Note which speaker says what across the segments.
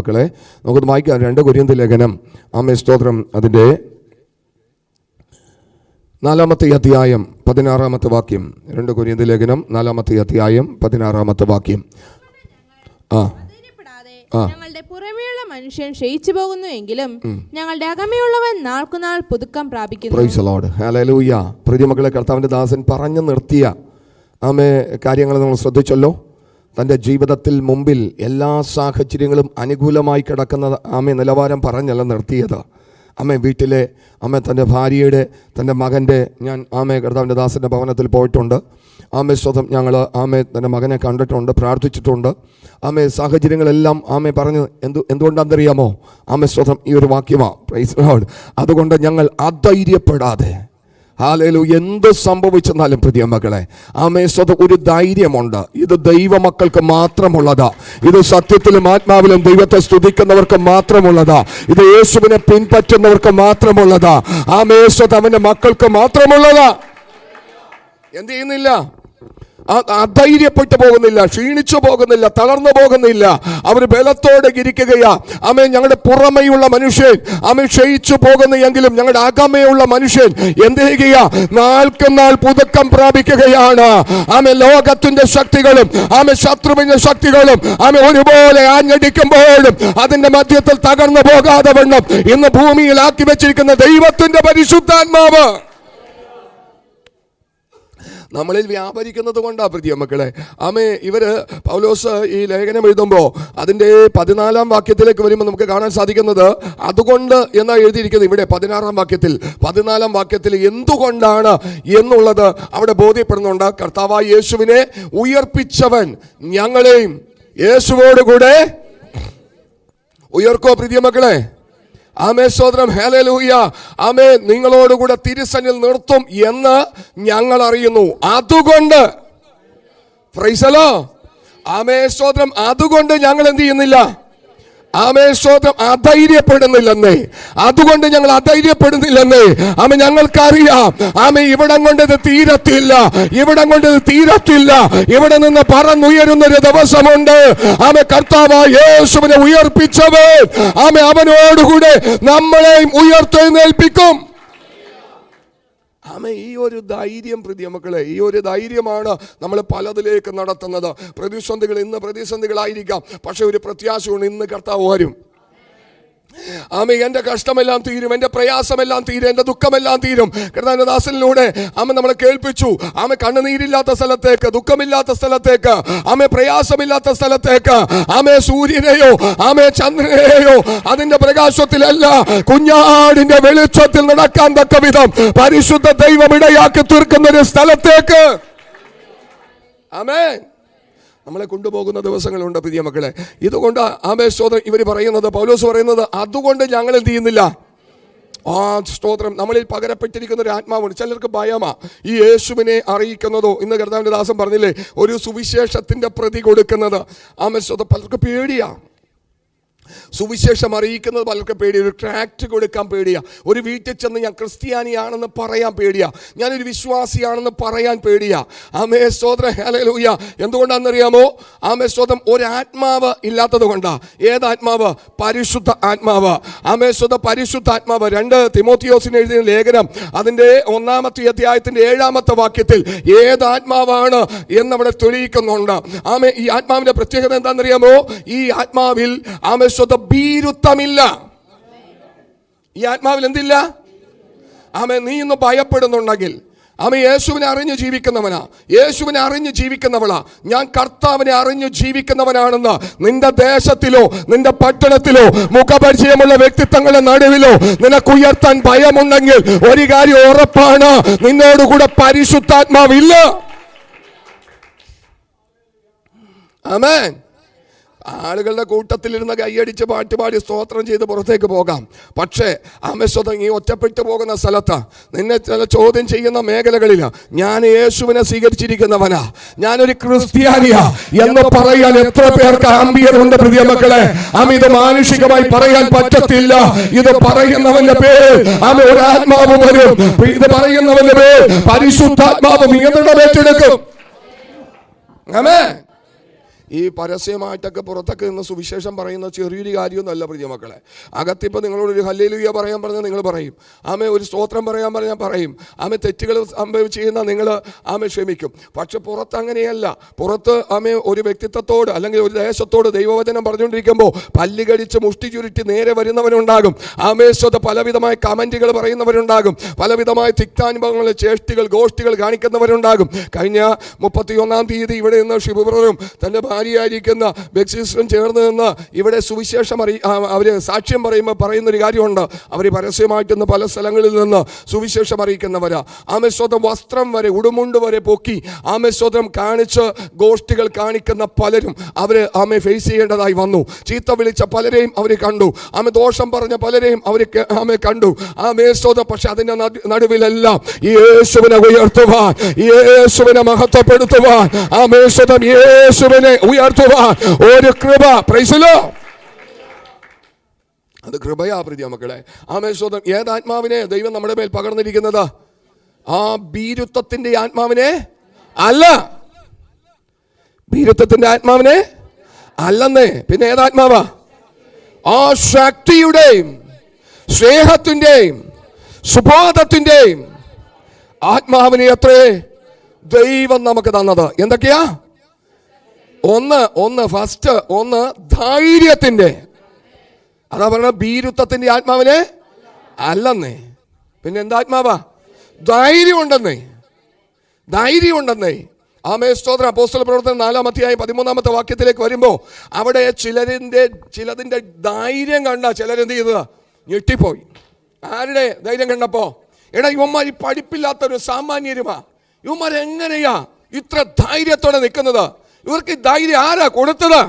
Speaker 1: മക്കളെ നമുക്കത് വായിക്കാം. രണ്ട് കൊരിയന്ത ലേഖനം. ആമേ സ്തോത്രം. അതിന്റെ നാലാമത്തെ അധ്യായം പതിനാറാമത്തെ വാക്യം. രണ്ട് കൊരിയന്ത ലേഖനം നാലാമത്തെ അധ്യായം പതിനാറാമത്തെ വാക്യം. ആ.
Speaker 2: ഞങ്ങളുടെ പുറമേയുള്ള മനുഷ്യൻ ക്ഷയിച്ചു പോകുന്നു എങ്കിലും ഞങ്ങളുടെ അകമയുള്ളവൻ നാൾക്കുനാൾ പുതുക്കം പ്രാപിക്കുന്നു.
Speaker 1: ഹല്ലേലൂയ പ്രിയമക്കളെ കർത്താവിന്റെ ദാസൻ പറഞ്ഞു നിർത്തിയ ആമേ കാര്യങ്ങൾ നമ്മൾ ശ്രദ്ധിച്ചല്ലോ. തന്റെ ജീവിതത്തിൽ മുമ്പിൽ എല്ലാ സാഹചര്യങ്ങളും അനുകൂലമായി കിടക്കുന്ന അമ്മ നിലവാരം പറഞ്ഞല്ല നിർത്തിയത്. അമ്മ വീട്ടിലെ അമ്മ തന്റെ ഭാര്യയുടെ തന്റെ മകന്റെ ഞാൻ ആമ കർത്താവിന്റെ ദാസന്റെ ഭവനത്തിൽ പോയിട്ടുണ്ട്. ആമേ സ്വതം ഞങ്ങൾ ആമേ തന്റെ മകനെ കണ്ടിട്ടുണ്ട് പ്രാർത്ഥിച്ചിട്ടുണ്ട്. ആമേ സാഹചര്യങ്ങളെല്ലാം ആമേ പറഞ്ഞ് എന്തു എന്തുകൊണ്ടാണെന്നറിയാമോ ആമേ സ്വതം ഈ ഒരു വാക്യമാണ് പ്രൈസ് അതുകൊണ്ട് ഞങ്ങൾ അധൈര്യപ്പെടാതെ ഹാലേലു എന്ത് സംഭവിച്ചെന്നാലും പ്രിയ മകളെ ആമേ സ്വത ഒരു ധൈര്യമുണ്ട്. ഇത് ദൈവമക്കൾക്ക് മാത്രമുള്ളതാ. ഇത് സത്യത്തിലും ആത്മാവിലും ദൈവത്തെ സ്തുതിക്കുന്നവർക്ക് മാത്രമുള്ളതാ. ഇത് യേശുവിനെ പിൻപറ്റുന്നവർക്ക് മാത്രമുള്ളതാ. ആമേ സ്വത അവന്റെ മക്കൾക്ക് മാത്രമുള്ളതാ. എന്ത് ചെയ്യുന്നില്ല? അധൈര്യപ്പെട്ടു പോകുന്നില്ല ക്ഷീണിച്ചു പോകുന്നില്ല തളർന്നു പോകുന്നില്ല. അവർ ബലത്തോടെ ഇരിക്കുകയാ. അമ്മ ഞങ്ങളുടെ പുറമെയുള്ള മനുഷ്യൻ അമ്മ ക്ഷയിച്ചു പോകുന്ന എങ്കിലും ഞങ്ങളുടെ അകമയുള്ള മനുഷ്യൻ എന്ത് ചെയ്യുക നാൾക്ക് നാൾ പുതുക്കം പ്രാപിക്കുകയാണ്. ആമെ ലോകത്തിന്റെ ശക്തികളും ആമെ ശത്രുവിന്റെ ശക്തികളും ആമെ ഒരുപോലെ ആഞ്ഞടിക്കുമ്പോഴും അതിന്റെ മധ്യത്തിൽ തകർന്നു പോകാതെ വണ്ണം ഇന്ന് ഭൂമിയിൽ ആക്കി വെച്ചിരിക്കുന്ന ദൈവത്തിന്റെ പരിശുദ്ധാത്മാവ്. നമ്മളിൽ വ്യാപരിക്കുന്നത് കൊണ്ടാണ് പ്രിയ മക്കളെ. ആമേ ഇവർ പൗലോസ് ഈ ലേഖനം എഴുതുമ്പോൾ അതിന്റെ പതിനാലാം വാക്യത്തിലേക്ക് വരുമ്പോൾ നമുക്ക് കാണാൻ സാധിക്കുന്നത് അതുകൊണ്ട് എന്നാ എഴുതിയിരിക്കുന്നത്? ഇവിടെ പതിനാറാം വാക്യത്തിൽ. പതിനാലാം വാക്യത്തിൽ എന്തുകൊണ്ടാണ് എന്നുള്ളത് അവിടെ ബോധ്യപ്പെടുന്നുണ്ട്. കർത്താവായ യേശുവിനെ ഉയർപ്പിച്ചവൻ ഞങ്ങളെയും. യേശുവോടുകൂടെ ഉയർക്കോ പ്രിയ മക്കളെ. ആമേ സോദരം ഹേലൂയ ആമേ നിങ്ങളോടുകൂടെ തിരുസനിൽ നിർത്തും എന്ന് ഞങ്ങൾ അറിയുന്നു അതുകൊണ്ട് ഫ്രൈസലോ ആമേ സോദരം അതുകൊണ്ട് ഞങ്ങൾ എന്ത് ചെയ്യുന്നില്ല? ആമേ സ്തോത്രം അധൈര്യപ്പെടുന്നില്ലെന്നേ. അതുകൊണ്ട് ഞങ്ങൾ അധൈര്യപ്പെടുന്നില്ലെന്നേ. ആമ ഞങ്ങൾക്കറിയാം. ആമ ഇവിടം കൊണ്ട് ഇത് തീരത്തില്ല. ഇവിടം കൊണ്ട് ഇത് തീരത്തില്ല. ഇവിടെ നിന്ന് പറന്നുയരുന്ന ഒരു ദിവസമുണ്ട്. ആമ കർത്താവ് യേശുവിനെ ഉയർപ്പിച്ചവൻ. ആമ അവനോടുകൂടെ നമ്മളെയും ഉയർത്തെഴുന്നേൽപ്പിക്കും. ആമ ഈ ഒരു ധൈര്യം പ്രതി മക്കളെ ഈ ഒരു ധൈര്യമാണ് നമ്മൾ പലതിലേക്ക് നടത്തുന്നത്. പ്രതിസന്ധികൾ ഇന്ന് പ്രതിസന്ധികളായിരിക്കാം. പക്ഷെ ഒരു പ്രത്യാശയുണ്ട് ഇന്ന് കർത്താവ് വരും. ആമ എന്റെ കഷ്ടമെല്ലാം തീരും എന്റെ പ്രയാസമെല്ലാം തീരും എന്റെ ദുഃഖമെല്ലാം തീരും. കൃതാനദാസനിലൂടെ ആമ നമ്മളെ കേൾപ്പിച്ചു. ആമ കണ്ണുനീരില്ലാത്ത സ്ഥലത്തേക്ക് ദുഃഖമില്ലാത്ത സ്ഥലത്തേക്ക് ആമ പ്രയാസമില്ലാത്ത സ്ഥലത്തേക്ക് ആമേ സൂര്യനെയോ ആമേ ചന്ദ്രനെയോ അതിന്റെ പ്രകാശത്തിലല്ല കുഞ്ഞാടിന്റെ വെളിച്ചത്തിൽ നടക്കാൻ തക്ക വിധം പരിശുദ്ധ ദൈവം ഇടയാക്കി തീർക്കുന്ന ഒരു സ്ഥലത്തേക്ക്. ആമേൻ. നമ്മളെ കൊണ്ടുപോകുന്ന ദിവസങ്ങളുണ്ട് പ്രിയ മക്കളെ. ഇതുകൊണ്ട് ആമേ സ്തോത്രം ഇവർ പറയുന്നത് പൗലോസ് പറയുന്നത് അതുകൊണ്ട് ഞങ്ങൾ എന്ത് ചെയ്യുന്നില്ല? ആ സ്തോത്രം നമ്മളിൽ പകരപ്പെട്ടിരിക്കുന്ന ഒരു ആത്മാവുണ്ട് ചിലർക്ക് ഭയമാ. ഈ യേശുവിനെ അറിയിക്കുന്നതോ ഇന്ന് കർത്താവിന്റെ ദാസം പറഞ്ഞില്ലേ ഒരു സുവിശേഷത്തിന്റെ പ്രതി കൊടുക്കുന്നത്. ആമേ സ്തോത്രം പലർക്ക് പേടിയാ. സുവിശേഷം അറിയിക്കുന്നത് പലർക്കും പേടിയ. ഒരു ട്രാക്ട് കൊടുക്കാൻ പേടിയ. ഒരു വീട്ടിൽ ചെന്ന് ഞാൻ ക്രിസ്ത്യാനിയാണെന്ന് പറയാൻ പേടിയാ. ഞാനൊരു വിശ്വാസിയാണെന്ന് പറയാൻ പേടിയാ. ആമേ സ്തോത്രം ഹല്ലേലൂയ. എന്തുകൊണ്ടാണെന്നറിയാമോ? ആമേ സ്തോത്രം ഒരാത്മാവ് ഇല്ലാത്തത് ഏത് ആത്മാവ് പരിശുദ്ധ ആത്മാവ്. ആമേ സ്വത പരിശുദ്ധ ആത്മാവ്. രണ്ട് തിമോത്തിയോസിന് എഴുതിയ ലേഖനം അതിന്റെ ഒന്നാമത്തെ അധ്യായത്തിന്റെ ഏഴാമത്തെ വാക്യത്തിൽ ഏത് ആത്മാവാണ് എന്നവിടെ തെളിയിക്കുന്നുണ്ട്. ആമേ ഈ ആത്മാവിന്റെ പ്രത്യേകത എന്താണെന്നറിയാമോ? ഈ ആത്മാവിൽ ആമേ സ്വത ഭീരുത്വമില്ല ഈ ആത്മാവിൽ എന്തില്ല? ആമേ നീ ഇന്ന് ഭയപ്പെടുന്നുണ്ടെങ്കിൽ ആമ യേശുവിനെ അറിഞ്ഞ് ജീവിക്കുന്നവനാ. യേശുവിനെ അറിഞ്ഞ് ജീവിക്കുന്നവളാ. ഞാൻ കർത്താവിനെ അറിഞ്ഞ് ജീവിക്കുന്നവനാണെന്ന് നിന്റെ ദേശത്തിലോ നിന്റെ പട്ടണത്തിലോ മുഖപരിചയമുള്ള വ്യക്തിത്വങ്ങളുടെ നടുവിലോ നിനക്ക് ഉയർത്താൻ ഭയമുണ്ടെങ്കിൽ ഒരു കാര്യം ഉറപ്പാണ് നിന്നോടുകൂടെ പരിശുദ്ധാത്മാവില്ല. ആമേൻ. ആളുകളുടെ കൂട്ടത്തിലിരുന്ന് കൈയടിച്ച് പാട്ടുപാടി സ്തോത്രം ചെയ്ത് പുറത്തേക്ക് പോകാം. പക്ഷേ അമസ്വതം ഈ ഒറ്റപ്പെട്ടു പോകുന്ന സ്ഥലത്ത് നിന്നെ ചില ചോദ്യം ചെയ്യുന്ന മേഖലകളിൽ ഞാൻ യേശുവിനെ സ്വീകരിച്ചിരിക്കുന്നവനാ. ഞാനൊരു ക്രിസ്ത്യാനിയാ എന്ന് പറയാൻ എത്ര പേർക്ക് ആംബിയർ ഉണ്ട് പ്രിയ മക്കളെ. ആമ ഇത് മാനുഷികമായി പറയാൻ പറ്റത്തില്ല. ഇത് പറയുന്നവന്റെ പേര് ആമ ഒരു ആത്മാവ് വരും. ഇത് പറയുന്നവന്റെ പേര് പരിശുദ്ധാത്മാവ് നിയന്ത്രണം ഏറ്റെടുക്കും. ആമേ ഈ പരസ്യമായിട്ടൊക്കെ പുറത്തൊക്കെ നിന്ന് സുവിശേഷം പറയുന്ന ചെറിയൊരു കാര്യമൊന്നുമല്ല പ്രിയ മക്കളെ. അകത്തിപ്പോൾ നിങ്ങളോട് ഒരു ഹല്ലേലൂയ പറയാൻ പറഞ്ഞാൽ നിങ്ങൾ പറയും. ആമെ ഒരു സ്തോത്രം പറയാൻ പറഞ്ഞാൽ പറയും. ആമെ തെറ്റുകൾ സംഭവിച്ച് ചെയ്യുന്ന നിങ്ങൾ ആമെ ക്ഷമിക്കും. പക്ഷെ പുറത്ത് അങ്ങനെയല്ല. പുറത്ത് ആമെ ഒരു വ്യക്തിത്വത്തോട് അല്ലെങ്കിൽ ഒരു ദേശത്തോട് ദൈവവചനം പറഞ്ഞുകൊണ്ടിരിക്കുമ്പോൾ പല്ലുകടിച്ച് മുഷ്ടി ചുരുട്ടി നേരെ വരുന്നവനുണ്ടാകും ആമേശ്വത പലവിധമായ കമന്റുകൾ പറയുന്നവരുണ്ടാകും. പലവിധമായ തിക്താനുഭവങ്ങൾ ചേഷ്ടികൾ ഗോഷ്ടികൾ കാണിക്കുന്നവരുണ്ടാകും. കഴിഞ്ഞ മുപ്പത്തിയൊന്നാം തീയതി ഇവിടെ നിന്ന് ശിവബ്രദറും തന്റെ ഭാര്യയായിരിക്കുന്ന ബെക്സിസ്റ്ററും ചേർന്ന് നിന്ന് ഇവിടെ സുവിശേഷം അറി അവർ സാക്ഷ്യം പറയുമ്പോൾ പറയുന്നൊരു കാര്യമുണ്ട്. അവർ പരസ്യമായിട്ട് ഇന്ന് പല സ്ഥലങ്ങളിൽ നിന്ന് സുവിശേഷം അറിയിക്കുന്നവരാ. ആമേശ്വതം വസ്ത്രം വരെ ഉടുമുണ്ട് വരെ പൊക്കി ആമേശ്വതം കാണിച്ച് ഗോഷ്ടികൾ കാണിക്കുന്ന പലരും അവർ ആമെ ഫേസ് ചെയ്യേണ്ടതായി വന്നു. ചീത്ത വിളിച്ച പലരെയും അവർ കണ്ടു. ആമെ ദോഷം പറഞ്ഞ പലരെയും അവർ ആമെ കണ്ടു. ആമേശ്വതം പക്ഷെ അതിന്റെ നട്- നടുവിലെല്ലാം യേശുവിനെ ഉയർത്തുവാൻ യേശുവിനെ മഹത്വപ്പെടുത്തുവാൻ ആമേശ്വതം യേശുവിനെ ഉയർത്തുവാൻ ഒരു കൃപ. പ്രൈസലോ അത് കൃപയാ പ്രതി മക്കളെ. ആമേശ്വതം ഏതാത്മാവിനെ ദൈവം നമ്മുടെ മേൽ പകർന്നിരിക്കുന്നത്? ആ ഭീരുത്വത്തിന്റെ ആത്മാവിനെ അല്ല. ഭീരുത്വത്തിന്റെ ആത്മാവിനെ അല്ലെന്നേ. പിന്നെ ഏതാത്മാവാ ആ ശക്തിയുടെയും സ്നേഹത്തിന്റെയും സുബോധത്തിന്റെയും ആത്മാവിനെ അത്രേ ദൈവം നമുക്ക് തന്നത്. എന്തൊക്കെയാ? ഒന്ന് ഒന്ന് ഫസ്റ്റ് ഒന്ന് ധൈര്യത്തിന്റെ അതാ പറഞ്ഞ ഭീരുത്വത്തിന്റെ ആത്മാവിനെ അല്ലെന്നേ. പിന്നെ എന്താ ആത്മാവാ? ധൈര്യം ഉണ്ടെന്നേ ധൈര്യം ഉണ്ടെന്നേ ആമേ സ്തോത്ര അപ്പോസ്തല പ്രവർത്തനം നാലാം അധ്യായം പതിമൂന്നാമത്തെ വാക്യത്തിലേക്ക് വരുമ്പോൾ അവിടെ ചിലരിന്റെ ചിലതിന്റെ ധൈര്യം കണ്ട ചിലരെന്ത് ചെയ്തത്? ഞെട്ടിപ്പോയി. ആരുടെ ധൈര്യം കണ്ടപ്പോ? എടാ ഇവന്മാർ ഈ പഠിപ്പില്ലാത്തൊരു സാമാന്യരുമാ. ഇവന്മാർ എങ്ങനെയാ ഇത്ര ധൈര്യത്തോടെ നിൽക്കുന്നത്? ഇവർക്ക് ധൈര്യം ആരാ കൊടുത്തത്?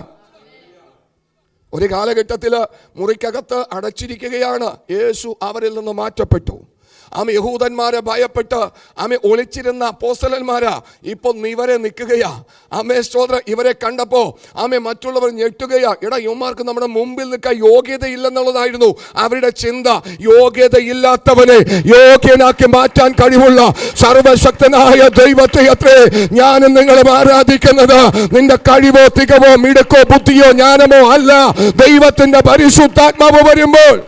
Speaker 1: ഒരു കാലഘട്ടത്തിൽ മുറിക്കകത്ത് അടച്ചിരിക്കുകയാണ്. യേശു അവരിൽ നിന്ന് മാറ്റപ്പെട്ടു. ആമ യഹൂദന്മാരെ ഭയപ്പെട്ട് ആമെ ഒളിച്ചിരുന്ന അപ്പോസ്തലന്മാരാ നീ നിവരെ നിൽക്കുകയാ. ആമേ സ്തോത്ര ഇവരെ കണ്ടപ്പോൾ ആമെ മറ്റുള്ളവർ ഞെട്ടുകയാ. എടാ യുവമാർക്ക് നമ്മുടെ മുമ്പിൽ നിൽക്കാൻ യോഗ്യതയില്ലെന്നുള്ളതായിരുന്നു അവരുടെ ചിന്ത. യോഗ്യതയില്ലാത്തവനെ യോഗ്യനാക്കി മാറ്റാൻ കഴിവുള്ള സർവശക്തനായ ദൈവത്തെ അത്രേ ഞാനും നിങ്ങളും ആരാധിക്കുന്നത്. നിന്റെ കഴിവോ തികവോ മിടുക്കോ ബുദ്ധിയോ ജ്ഞാനമോ അല്ല. ദൈവത്തിന്റെ പരിശുദ്ധാത്മാവ് വരുമ്പോൾ.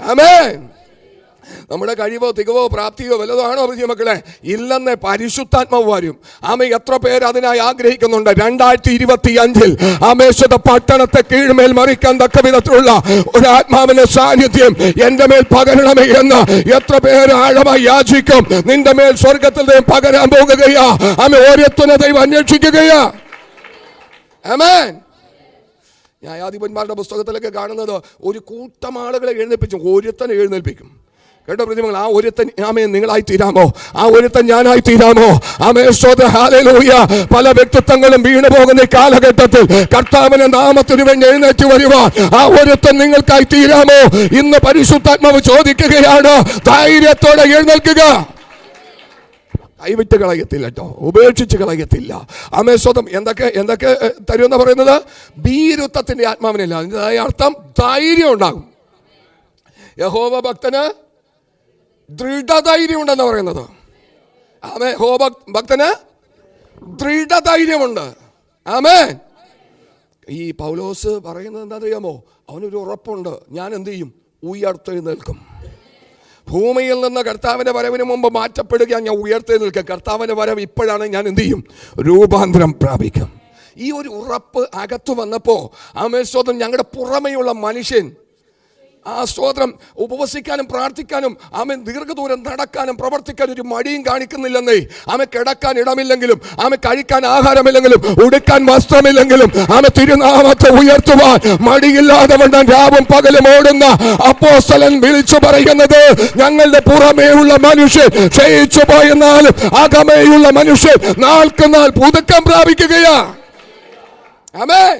Speaker 1: ആമേൻ. നമ്മുടെ കഴിവോ തികവോ പ്രാപ്തിയോ വല്ലതോ ആണോ മക്കളെ? ഇല്ലെന്ന് പരിശുദ്ധാത്മാവ് വരും. ആമ എത്ര പേര് അതിനായി ആഗ്രഹിക്കുന്നുണ്ട്? രണ്ടായിരത്തി ഇരുപത്തി അഞ്ചിൽ ആമേശ്വത പട്ടണത്തെ കീഴ്മേൽ മറിക്കാൻ തക്ക വിധത്തിലുള്ള ഒരു ആത്മാവിന്റെ സാന്നിധ്യം എന്റെ മേൽ പകരണമേ എന്ന് എത്ര പേര് ആഴമായി യാചിക്കും. നിന്റെ മേൽ സ്വർഗത്തിൽ ദൈവം പകരാൻ പോകുകയാ. ആമ ഓരോരുത്തരെ ദൈവം അന്വേഷിക്കുകയാ. ന്യായാധിപന്മാരുടെ പുസ്തകത്തിലൊക്കെ കാണുന്നത് ഒരു കൂട്ടം ആളുകളെ എഴുന്നേൽപ്പിച്ചു ഒരുത്തനെ എഴുന്നേൽപ്പിക്കും. കേട്ടോ പ്രതിമകൾ ആ ഒരുത്തൻ ആമേ നിങ്ങളായി തീരാമോ? ആ ഒരുത്തൻ ഞാനായി തീരാമോ? ആമേ ഹാലേലൂയ പല വ്യക്തിത്വങ്ങളും വീണു പോകുന്ന കാലഘട്ടത്തിൽ കർത്താവിന്റെ നാമത്തിന് വേണ്ടി എഴുന്നേറ്റ് വരുവാൻ ആ ഒരുത്തൻ നിങ്ങൾക്കായി തീരാമോ? ഇന്ന് പരിശുദ്ധാത്മാവ് ചോദിക്കുകയാണ് ധൈര്യത്തോടെ എഴുന്നേൽക്കുക. കൈവിട്ട് കളയത്തില്ല കേട്ടോ ഉപേക്ഷിച്ച് കളയത്തില്ല. ആമേ സ്വതം എന്തൊക്കെ എന്തൊക്കെ തരുമെന്ന് പറയുന്നത്? ഭീരുത്വത്തിന്റെ ആത്മാവിനില്ല. അർത്ഥം ധൈര്യം ഉണ്ടാകും. യഹോവ ഭക്തന് ദൃഢധൈര്യം ഉണ്ടെന്ന് പറയുന്നത്. ആമേ ഹോ ഭക്- ഭക്തന് ദൃഢധൈര്യമുണ്ട്. ആമേ ഈ പൗലോസ് പറയുന്നത് എന്താണെന്നറിയാമോ? അവനൊരു ഉറപ്പുണ്ട്. ഞാൻ എന്ത് ചെയ്യും? ഉയർത്തെഴുന്നേൽക്കും. ഭൂമിയിൽ നിന്ന് കർത്താവിന്റെ വരവിന് മുമ്പ് മാറ്റപ്പെടുക ഞാൻ ഉയർത്തി നിൽക്കുക കർത്താവിന്റെ വരവ് ഇപ്പോഴാണ് ഞാൻ എന്ത് ചെയ്യും? രൂപാന്തരം പ്രാപിക്കും. ഈ ഒരു ഉറപ്പ് അകത്തു വന്നപ്പോൾ ആമേശ്വതം ഞങ്ങളുടെ പുറമെയുള്ള മനുഷ്യൻ ആ സ്തോത്രം ഉപവസിക്കാനും പ്രാർത്ഥിക്കാനും ആമൻ ദീർഘദൂരം നടക്കാനും പ്രവർത്തിക്കാനും ഒരു മടിയും കാണിക്കുന്നില്ലെന്നേ. ആമെ കിടക്കാൻ ഇടമില്ലെങ്കിലും ആമെ കഴിക്കാൻ ആഹാരമില്ലെങ്കിലും ഉടുക്കാൻ വസ്ത്രമില്ലെങ്കിലും ആമെ തിരുനാമത്തെ ഉയർത്തുവാൻ മടിയില്ലാതെ വണ്ണം രാവും പകലും ഓടുന്ന അപ്പോസ്തലൻ വിളിച്ചു പറയുന്നത് ഞങ്ങളുടെ പുറമേയുള്ള മനുഷ്യൻ ക്ഷയിച്ചു പോയെന്നാലും അകമേയുള്ള മനുഷ്യൻ നാൾക്ക് നാൾ പുതുക്കം പ്രാപിക്കുകയാ. ആമേൻ.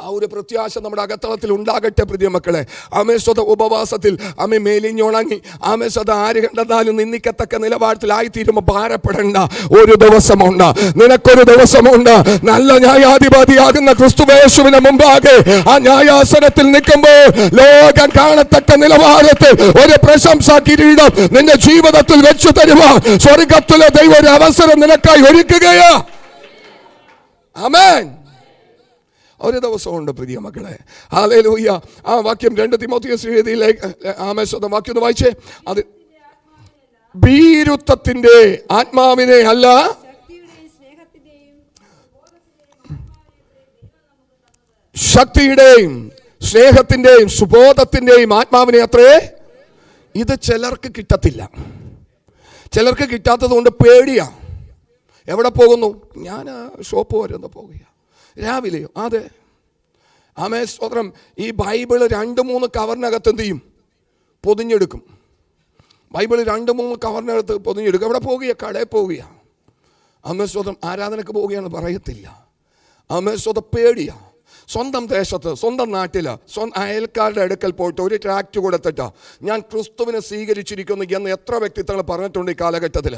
Speaker 1: ആ ഒരു പ്രത്യാശ നമ്മുടെ അകത്തളത്തിൽ ഉണ്ടാകട്ടെ പ്രിയ മക്കളെ. ആമേ സ്വത ഉപവാസത്തിൽ അമ്മ മേലിഞ്ഞുണങ്ങി ആമേ സ്വത ആര് കണ്ടെന്നാലും നിന്ദിക്കത്തക്ക നിലവാരത്തിലായിത്തീരുമ്പോൾ ഭാരപ്പെടേണ്ട. ഒരു ദിവസമുണ്ട്. നിനക്കൊരു ദിവസമുണ്ട്. നല്ല ന്യായാധിപതിയാകുന്ന ക്രിസ്തുവേശുവിന് മുമ്പാകെ ആ ന്യായാസനത്തിൽ നിൽക്കുമ്പോൾ ലോകം കാണത്തക്ക നിലവാരത്തിൽ ഒരു പ്രശംസ കിരീടം നിന്റെ ജീവിതത്തിൽ വെച്ചു തരുവാൻ സ്വർഗത്തിലെ ദൈവം ഒരു അവസരം നിനക്കായി ഒരുക്കുകയാ. അമേൻ ഒരു ദിവസമുണ്ട് പ്രിയ മക്കളെ. ഹാലേലൂയ ആ വാക്യം രണ്ട് തിമോത്തിയസ് എഴുതിയിലെ ആമേശ്വതം വാക്യം ഒന്ന് വായിച്ചേ. അത് ഭീരുത്വത്തിന്റെ ആത്മാവിനെ അല്ല ശക്തിയുടെയും സ്നേഹത്തിന്റെയും സുബോധത്തിന്റെയും ആത്മാവിനെ അത്രേ? ഇത് ചിലർക്ക് കിട്ടത്തില്ല. ചിലർക്ക് കിട്ടാത്തത് കൊണ്ട് പേടിയാ. എവിടെ പോകുന്നു? ഞാൻ ഷോപ്പ് വരെ ഒന്ന് പോകുക. രാവിലെയോ? അതെ. ആമേ സ്തോത്രം. ഈ ബൈബിൾ രണ്ട് മൂന്ന് കവറിനകത്ത് എന്ത് ചെയ്യും? പൊതിഞ്ഞെടുക്കും. ബൈബിൾ രണ്ട് മൂന്ന് കവറിനകത്ത് പൊതിഞ്ഞെടുക്കും. അവിടെ പോകുക കടയിൽ പോകുക അമ്മ സ്വതം ആരാധനക്ക് പോവുകയാണ് പറയത്തില്ല. അമ്മ സ്വതം പേടിയാ. സ്വന്തം ദേശത്ത് സ്വന്തം നാട്ടിൽ സ്വന്തം അയൽക്കാരുടെ അടുക്കൽ പോയിട്ട് ഒരു ട്രാക്ട് കൊടുത്തിട്ട്. ഞാൻ ക്രിസ്തുവിനെ സ്വീകരിച്ചിരിക്കുന്നു എന്ന് എത്ര വ്യക്തിത്വങ്ങൾ പറഞ്ഞിട്ടുണ്ട് ഈ കാലഘട്ടത്തിൽ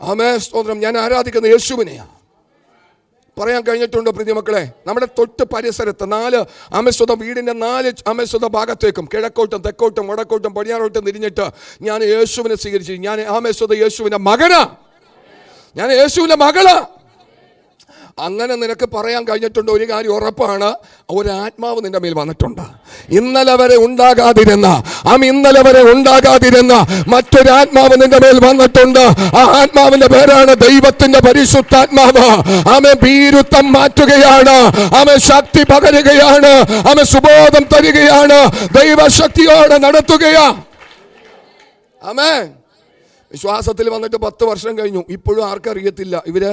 Speaker 1: ആമേ സ്തോത്രം. ഞാൻ ആരാധിക്കുന്ന യേശുവിനെയാ. പറയാൻ കഴിഞ്ഞിട്ടുണ്ട് പ്രിയ മക്കളെ. നമ്മുടെ തൊട്ട് പരിസരത്ത് നാല് അമസ്വത വീടിന്റെ നാല് അമസ്വത ഭാഗത്തേക്കും കിഴക്കോട്ടും തെക്കോട്ടും വടക്കോട്ടും പടിഞ്ഞാറോട്ടും തിരിഞ്ഞിട്ട് ഞാൻ യേശുവിനെ സ്വീകരിച്ചു. ഞാൻ ആമസ്വത യേശുവിന്റെ മകനാ. ഞാൻ യേശുവിന്റെ മകളാ. അങ്ങനെ നിനക്ക് പറയാൻ കഴിഞ്ഞിട്ടുണ്ട് ഒരു കാര്യം ഉറപ്പാണ്. ഒരു ആത്മാവ് നിന്റെ മേൽ വന്നിട്ടുണ്ട്. ഇന്നലെ വരെ ഉണ്ടാകാതിരുന്ന ആം ഇന്നലെ വരെ ഉണ്ടാകാതിരുന്ന മറ്റൊരു ആത്മാവ് നിന്റെ മേൽ വന്നിട്ടുണ്ട്. ആ ആത്മാവിന്റെ പേരാണ് ദൈവത്തിന്റെ പരിശുദ്ധാത്മാവ്. ആമേ ഭീരുത്വം മാറ്റുകയാണ്. ആമേ ശക്തി പകരുകയാണ്. ആമേ സുബോധം തരികയാണ്. ദൈവശക്തിയോടെ നടത്തുകയാ. ആമേ വിശ്വാസത്തിൽ വന്നിട്ട് പത്ത് വർഷം കഴിഞ്ഞു. ഇപ്പോഴും ആർക്കറിയത്തില്ല ഇവർ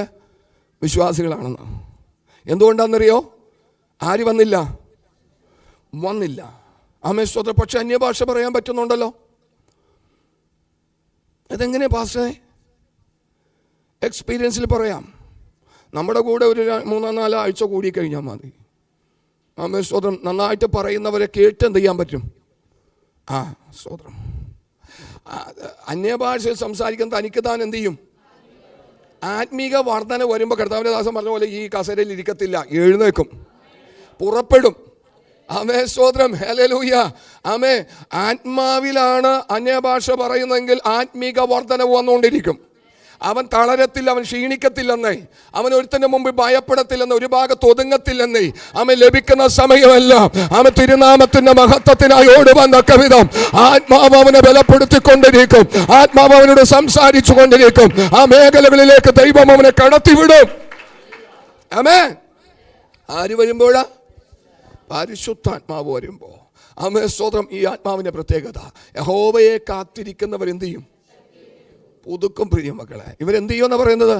Speaker 1: വിശ്വാസികളാണെന്ന്. എന്തുകൊണ്ടാണെന്നറിയോ? ആര് വന്നില്ല? വന്നില്ല. ആമേ സ്വത്ര പക്ഷെ അന്യഭാഷ പറയാൻ പറ്റുന്നുണ്ടല്ലോ. അതെങ്ങനെ പാസ്റ്റേ എക്സ്പീരിയൻസിൽ പറയാം. നമ്മുടെ കൂടെ ഒരു മൂന്നോ നാലോ ആഴ്ച കൂടി കഴിഞ്ഞാൽ മതി. ആമേ സ്വതം നന്നായിട്ട് പറയുന്നവരെ കേട്ട് എന്ത് ചെയ്യാൻ പറ്റും? ആ സ്വതം അന്യഭാഷയിൽ സംസാരിക്കാൻ തനിക്ക് താൻ എന്ത് ചെയ്യും? ആത്മീക വർധന വരുമ്പോൾ കർത്താവിന്റെ ദാസം പറഞ്ഞ പോലെ ഈ കസേരയിൽ ഇരിക്കത്തില്ല. എഴുന്നേക്കും. പുറപ്പെടും. അമേ സ്തോത്രം. ഹലലൂയ അമേ ആത്മാവിലാണ് അന്യഭാഷ പറയുന്നതെങ്കിൽ ആത്മീക വർധന വന്നുകൊണ്ടിരിക്കും. അവൻ തളരത്തില്ല അവൻ ക്ഷീണിക്കത്തില്ലെന്നേ. അവൻ ഒരുത്തന്റെ മുമ്പിൽ ഭയപ്പെടത്തില്ലെന്ന് ഒരു ഭാഗത്ത് ഒതുങ്ങത്തില്ലെന്നേ. അവൻ ലഭിക്കുന്ന സമയമല്ല. അവൻ തിരുനാമത്തിന്റെ മഹത്വത്തിനായി തക്ക വിധം. ആത്മാവ് അവനെ ബലപ്പെടുത്തിക്കൊണ്ടിരിക്കും. ആത്മാവ് അവനോട് സംസാരിച്ചു കൊണ്ടിരിക്കും ആ മേഖലകളിലേക്ക് ദൈവം അവനെ കടത്തിവിടും. അമേ ആര് വരുമ്പോഴാ? പരിശുദ്ധാത്മാവ് വരുമ്പോ. അമേ സ്വതം ഈ ആത്മാവിന്റെ പ്രത്യേകത. യഹോവയെ കാത്തിരിക്കുന്നവർ എന്ത് ചെയ്യും? പുതുക്കും പ്രിയ മക്കളെ. ഇവരെന്ത് ചെയ്യുമെന്ന് പറയുന്നത്?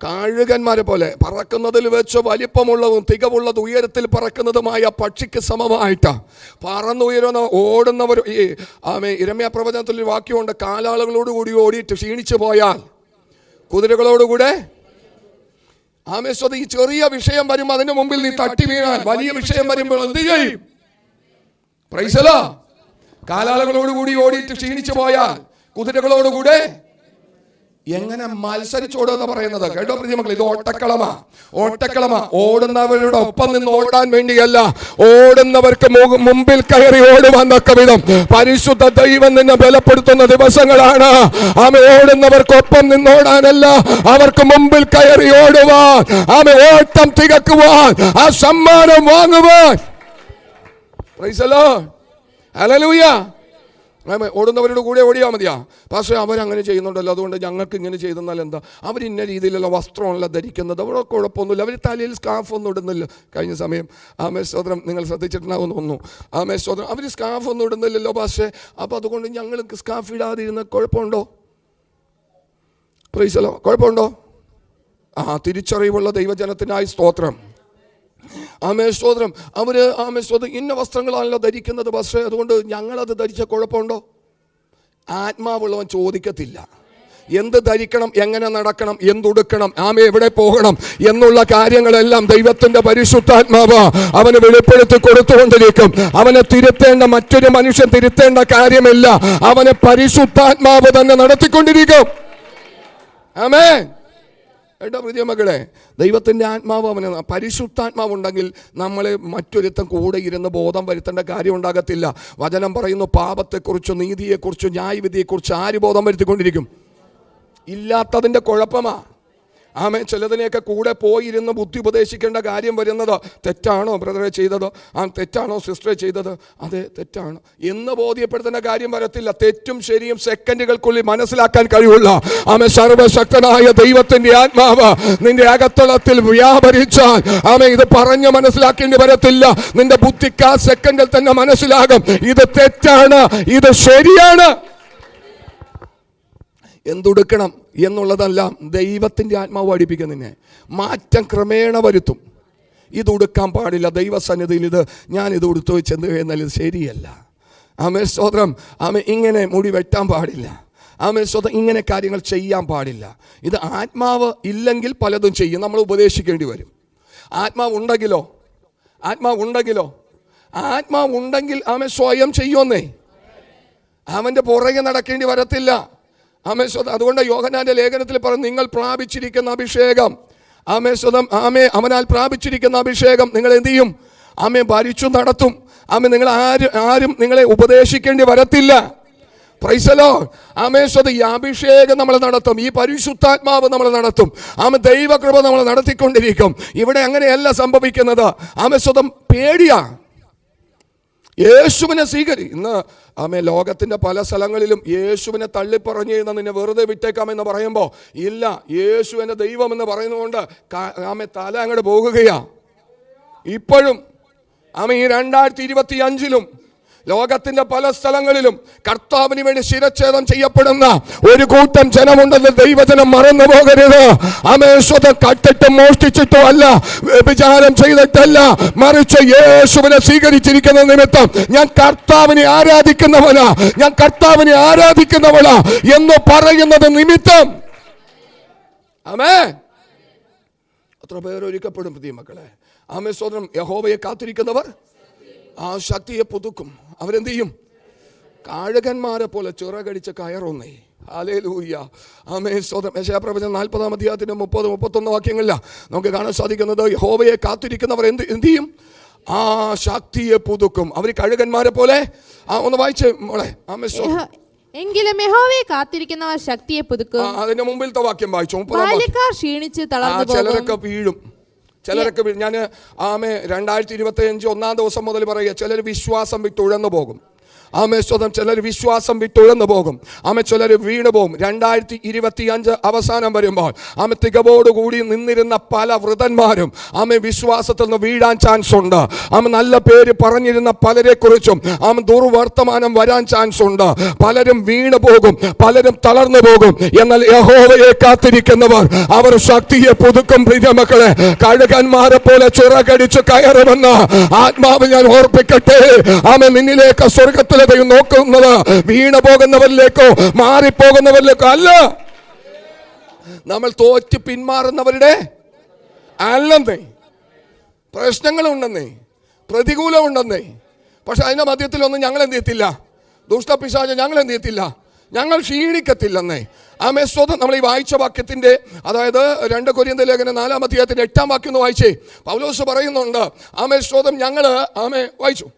Speaker 1: കാഴുകന്മാരെ പോലെ പറക്കുന്നതിൽ വെച്ച് വലിപ്പമുള്ളതും തികവുള്ളതും ഉയരത്തിൽ പറക്കുന്നതുമായ പക്ഷിക്ക് സമമായിട്ട്. പറന്നുയരുന്ന ഓടുന്നവർ ഈ ആമേ ഇരമ്യ പ്രവചനത്തിൽ ഒരു വാക്യമുണ്ട്. കാലാളുകളോടുകൂടി ഓടിയിട്ട് ക്ഷീണിച്ചു പോയാൽ കുതിരകളോടുകൂടെ ആമേ സ്വത ഈ ചെറിയ വിഷയം വരുമ്പോൾ അതിന് മുമ്പിൽ നീ തട്ടി വീണാൽ വലിയ വിഷയം വരുമ്പോൾ എന്ത് ചെയ്യും? പ്രൈസലോ കാലാളുകളോടുകൂടി ഓടിയിട്ട് ക്ഷീണിച്ചു പോയാൽ കുതിരകളോടുകൂടെ എങ്ങനെ മത്സരിച്ചോടുന്ന പറയുന്നത്? കേട്ടോ പ്രതിമക്കൾ ഇത് ഓട്ടക്കളമ ഓട്ടക്കളമ. ഓടുന്നവരുടെ ഒപ്പം നിന്ന് ഓടാൻ വേണ്ടിയല്ല ഓടുന്നവർക്ക് മുമ്പിൽ കയറി ഓടുവാൻ തക്ക വിധം. പരിശുദ്ധ ദൈവം നിന്നെ ബലപ്പെടുത്തുന്ന ദിവസങ്ങളാണ്. ആമ ഓടുന്നവർക്കൊപ്പം നിന്നോടാനല്ല അവർക്ക് മുമ്പിൽ കയറി ഓടുവാൻ. ആമ ഓട്ടം തികക്കുവാൻ ആ സമ്മാനം വാങ്ങുവാൻ. Praise ഓടുന്നവരുടെ കൂടെ ഓടിയാൽ മതിയാ. പക്ഷേ അവരങ്ങനെ ചെയ്യുന്നുണ്ടല്ലോ. അതുകൊണ്ട് ഞങ്ങൾക്ക് ഇങ്ങനെ ചെയ്തെന്നാൽ എന്താ? അവർ ഇന്ന രീതിയിലുള്ള വസ്ത്രമല്ല ധരിക്കുന്നത്. അവിടെ കുഴപ്പമൊന്നുമില്ല. അവർ തലയിൽ സ്കാഫ് ഒന്നും ഇടുന്നില്ല. കഴിഞ്ഞ സമയം ആമേ സ്തോത്രം നിങ്ങൾ ശ്രദ്ധിച്ചിട്ടുണ്ടാവും തോന്നുന്നു. ആമേ സ്തോത്രം അവർ സ്കാഫ് ഒന്നും ഇടുന്നില്ലല്ലോ പക്ഷേ അപ്പോൾ അതുകൊണ്ട് ഞങ്ങൾക്ക് സ്കാഫ് ഇടാതിരുന്ന കുഴപ്പമുണ്ടോ? പ്രൈസലോ കുഴപ്പമുണ്ടോ? ആ തിരിച്ചറിവുള്ള ദൈവജനത്തിനായി സ്തോത്രം. ആമേ സ്തോത്രം. അവർ ആമേ സ്തോത്രം. ഇന്ന വസ്ത്രങ്ങളാണല്ലോ ധരിക്കുന്നത് പക്ഷേ അതുകൊണ്ട് ഞങ്ങളത് ധരിച്ച കുഴപ്പമുണ്ടോ? ആത്മാവുള്ളവൻ ചോദിക്കത്തില്ല. എന്ത് ധരിക്കണം എങ്ങനെ നടക്കണം എന്തുടുക്കണം ആമ എവിടെ പോകണം എന്നുള്ള കാര്യങ്ങളെല്ലാം ദൈവത്തിന്റെ പരിശുദ്ധാത്മാവ് അവന് വെളിപ്പെടുത്തി കൊടുത്തുകൊണ്ടിരിക്കും. അവനെ തിരുത്തേണ്ട മറ്റൊരു മനുഷ്യൻ തിരുത്തേണ്ട കാര്യമില്ല. അവനെ പരിശുദ്ധാത്മാവ് തന്നെ നടത്തിക്കൊണ്ടിരിക്കും. ആമേ ഏട്ടാ പ്രിയ മക്കളെ ദൈവത്തിന്റെ ആത്മാവ് അവന് പരിശുദ്ധാത്മാവ് ഉണ്ടെങ്കിൽ നമ്മളെ മറ്റൊരുത്തം കൂടെ ഇരുന്ന് ബോധം വരുത്തേണ്ട കാര്യം ഉണ്ടാകത്തില്ല. വചനം പറയുന്നു പാപത്തെക്കുറിച്ചും നീതിയെക്കുറിച്ചും ന്യായവിധിയെക്കുറിച്ചും ആര് ബോധം വരുത്തിക്കൊണ്ടിരിക്കും? ഇല്ലാത്തതിന്റെ കുഴപ്പമാ. ആമേ ചിലതിനെയൊക്കെ കൂടെ പോയിരുന്ന് ബുദ്ധി ഉപദേശിക്കേണ്ട കാര്യം വരുന്നത് തെറ്റാണോ ബ്രദറെ ചെയ്തത്? ആ തെറ്റാണോ സിസ്റ്ററെ ചെയ്തത്? അതെ തെറ്റാണ്. എന്ന് ബോധ്യപ്പെടുത്തേണ്ട കാര്യം വരത്തില്ല. തെറ്റും ശരിയും സെക്കൻഡുകൾക്കുള്ളിൽ മനസ്സിലാക്കാൻ കഴിവുള്ള ആമേ സർവശക്തനായ ദൈവത്തിന്റെ ആത്മാവ് നിന്റെ അകത്തളത്തിൽ വ്യാപരിച്ചാൽ ആമേ ഇത് പറഞ്ഞ് മനസ്സിലാക്കേണ്ടി വരത്തില്ല. നിന്റെ ബുദ്ധിക്ക് ആ സെക്കൻഡിൽ തന്നെ മനസ്സിലാകും. ഇത് തെറ്റാണ് ഇത് ശരിയാണ്. എന്തുടുക്കണം? എന്നുള്ളതെല്ലാം ദൈവത്തിന്റെ ആത്മാവ് പഠിപ്പിക്കും നിന്നെ. മാറ്റം ക്രമേണ വരുത്തും. ഇത് ഉടുക്കാൻ പാടില്ല ദൈവസന്നിധിയിൽ ഇത് ഞാൻ ഇത് ഉടുത്തു ചെന്ന് കഴിഞ്ഞാൽ ഇത് ശരിയല്ല. ആമേ സ്തോത്രം. ആമ ഇങ്ങനെ മുടി വെട്ടാൻ പാടില്ല. ആമേ സ്തോത്രം. ഇങ്ങനെ കാര്യങ്ങൾ ചെയ്യാൻ പാടില്ല. ഇത് ആത്മാവ് ഇല്ലെങ്കിൽ പലതും ചെയ്യും. നമ്മൾ ഉപദേശിക്കേണ്ടി വരും. ആത്മാവ് ഉണ്ടെങ്കിലോ? ആത്മാവ് ഉണ്ടെങ്കിലോ? ആത്മാവ് ഉണ്ടെങ്കിൽ ആമേ സ്വയം ചെയ്യുമെന്നേ. അവന്റെ പുറകെ നടക്കേണ്ടി വരത്തില്ല. ആമേ അതുകൊണ്ട് യോഹനാന്റെ ലേഖനത്തിൽ പറഞ്ഞു നിങ്ങൾ പ്രാപിച്ചിരിക്കുന്ന അഭിഷേകം. ആമേ ആമേ അവനാൽ പ്രാപിച്ചിരിക്കുന്ന അഭിഷേകം നിങ്ങൾ എന്ത് ചെയ്യും? ആമേ ഭരിച്ചു നടത്തും. ആമേ നിങ്ങൾ ആരും ആരും നിങ്ങളെ ഉപദേശിക്കേണ്ടി വരത്തില്ല. പ്രൈസലോ ആമേശ്വത ഈ അഭിഷേകം നമ്മൾ നടത്തും. ഈ പരിശുദ്ധാത്മാവ് നമ്മൾ നടത്തും. ആമ ദൈവകൃപ നമ്മൾ നടത്തിക്കൊണ്ടിരിക്കും. ഇവിടെ അങ്ങനെയല്ല സംഭവിക്കുന്നത്. ആമേശ്വതം പേടിയാണ് പേടിയാ. യേശുവിനെ സ്വീകരി. ഇന്ന് ആമേ ലോകത്തിന്റെ പല സ്ഥലങ്ങളിലും യേശുവിനെ തള്ളിപ്പറഞ്ഞു എന്ന് നിന്നെ വെറുതെ വിട്ടേക്കാമെന്ന് പറയുമ്പോൾ ഇല്ല യേശു എന്റെ ദൈവമെന്ന് പറയുന്നതുകൊണ്ട് ആമേ തല അങ്ങോട്ട് പോകുകയാണ് ഇപ്പോഴും ആമേ ഈ രണ്ടായിരത്തി ഇരുപത്തി അഞ്ചിലും ലോകത്തിന്റെ പല സ്ഥലങ്ങളിലും കർത്താവിന് വേണ്ടി ശിരച്ഛേദം ചെയ്യപ്പെടുന്ന ഒരു കൂട്ടം ജനമുണ്ടെന്ന് ദൈവജനം മറന്നു പോകരുത്. അമേശ്വതം കട്ടിട്ടും മോഷ്ടിച്ചിട്ടോ അല്ല വിചാരം ചെയ്തിട്ടല്ല മറിച്ച് യേശുവിനെ സ്വീകരിച്ചിരിക്കുന്ന നിമിത്തം ഞാൻ കർത്താവിനെ ആരാധിക്കുന്നവനാ ഞാൻ കർത്താവിനെ ആരാധിക്കുന്നവള എന്ന് പറയുന്നത് നിമിത്തം. അമേ. അത്ര പേർ ഒരുക്കപ്പെടും പുതിയ മക്കളെ. ആമേ യഹോവയെ കാത്തിരിക്കുന്നവർ ആ ശക്തിയെ പുതുക്കും. അവരെന്ത് ചെയ്യും കാഴകന്മാരെ പോലെ ചിറകടിച്ച് കയറുന്നേ. ഹാലേലൂയ്യ ആമേ സ്വതം യശാപ്രവചനം നാൽപ്പതാം അധ്യായത്തിന്റെ മുപ്പത് മുപ്പത്തൊന്ന് വാക്യങ്ങളില്ല നമുക്ക് കാണാൻ സാധിക്കുന്നത് ഹോവയെ കാത്തിരിക്കുന്നവർ എന്ത് എന്ത് ചെയ്യും ആ ശക്തിയെ പുതുക്കും. അവർ കഴുകന്മാരെ പോലെ? ആ ഒന്ന് വായിച്ചേ മോളെ. ആമേ
Speaker 2: എങ്കിലും യഹോവയെ കാത്തിരിക്കുന്നവർ ശക്തിയെ പുതുക്കും.
Speaker 1: അതിന്റെ മുമ്പിലത്തെ വാക്യം വായിച്ചു. മുപ്പതാം വാക്യം.
Speaker 2: ബാല്യക്കാർ ക്ഷീണിച്ച് തളർന്നു
Speaker 1: ചിലരൊക്കെ വീഴും. ചിലരൊക്കെ ഞാൻ ആമേ രണ്ടായിരത്തി ഇരുപത്തി അഞ്ച് ഒന്നാം ദിവസം മുതൽ പറയുക ചിലർ വിശ്വാസം വിട്ടുഴന്നു പോകും. ആമേ സ്വതം ചിലർ വിശ്വാസം വിട്ടുഴന്നു പോകും. ആമ ചിലർ വീണു പോകും രണ്ടായിരത്തി ഇരുപത്തി അഞ്ച് അവസാനം വരുമ്പോൾ ആമെ തികവോടുകൂടി നിന്നിരുന്ന പല വൃതന്മാരും ആമെ വിശ്വാസത്തിൽ നിന്ന് വീഴാൻ ചാൻസ് ഉണ്ട്. ആമ നല്ല പേര് പറഞ്ഞിരുന്ന പലരെ കുറിച്ചും ആമ ദുർവർത്തമാനം വരാൻ ചാൻസ് ഉണ്ട്. പലരും വീണു പോകും പലരും തളർന്നു പോകും. എന്നാൽ യഹോവയെ കാത്തിരിക്കുന്നവർ അവർ ശക്തിയെ പുതുക്കും പ്രിയമക്കളെ കഴുകന്മാരെ പോലെ ചിറകടിച്ച് കയറുമെന്ന് ആത്മാവ് ഞാൻ ഓർപ്പിക്കട്ടെ. ആമ നിന്നിലേക്ക് സ്വർഗത്തിലെ ദൈവം നോക്കുന്നത് വീണ പോകുന്നവരിലേക്കോ മാറിപ്പോകുന്നവരിലേക്കോ അല്ല. നമ്മൾ തോറ്റ് പിന്മാറുന്നവരുടെ അല്ലെന്നേ. പ്രശ്നങ്ങളുണ്ടെന്നേ പ്രതികൂലമുണ്ടെന്നേ. പക്ഷെ അതിന്റെ മധ്യത്തിലൊന്നും ഞങ്ങൾ എന്ത് ചെയ്യത്തില്ല. ദുഷ്ടപിശാച ഞങ്ങൾ എന്ത് ചെയ്യത്തില്ല. ഞങ്ങൾ ക്ഷീണിക്കത്തില്ലെന്നേ. ആമേ സ്വതം നമ്മൾ ഈ വായിച്ച വാക്യത്തിന്റെ അതായത് രണ്ട് കൊരിയന്ത ലേഖന നാലാം അധ്യായത്തിന്റെ എട്ടാം വാക്യം ഒന്ന് വായിച്ചേ. പൗലോസ് പറയുന്നുണ്ട് ആമേ സ്വതം ഞങ്ങൾ ആമേ വായിച്ചു.